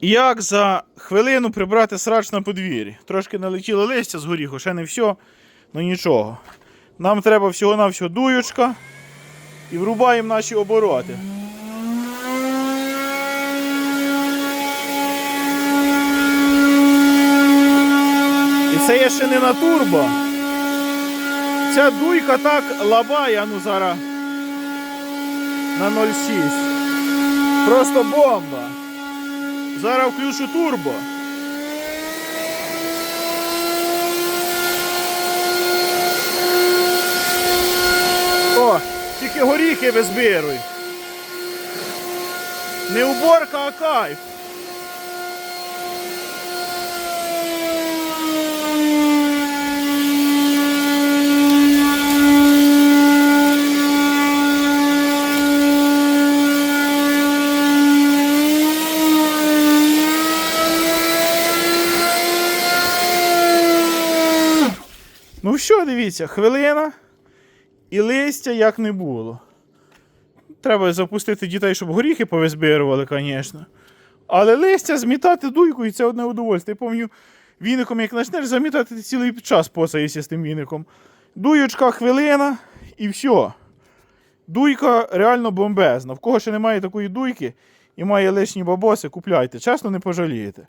Як за хвилину прибрати срач на подвір'ї? Трошки налетіло листя з горіху, ще не все, ну нічого. Нам треба всього-навсього дуючка і врубаємо наші обороти. І це є ще не на турбо. Ця дуйка так лабає, ну зараз на 0,6. Просто бомба. Зараз включу турбо. О, тільки горіхи визбируй. Не уборка, а кайф. Ну що, дивіться, хвилина і листя як не було. Треба запустити дітей, щоб горіхи повизбирували, звісно. Але листя змітати дуйкою це одне удовольствие. Я пам'ятаю, віником, як почнеш замітати, ти цілий час посаєшся з тим віником. Дуючка, хвилина і все. Дуйка реально бомбезна. В кого ще немає такої дуйки і має лишні бабоси, купляйте. Чесно, не пожалієте.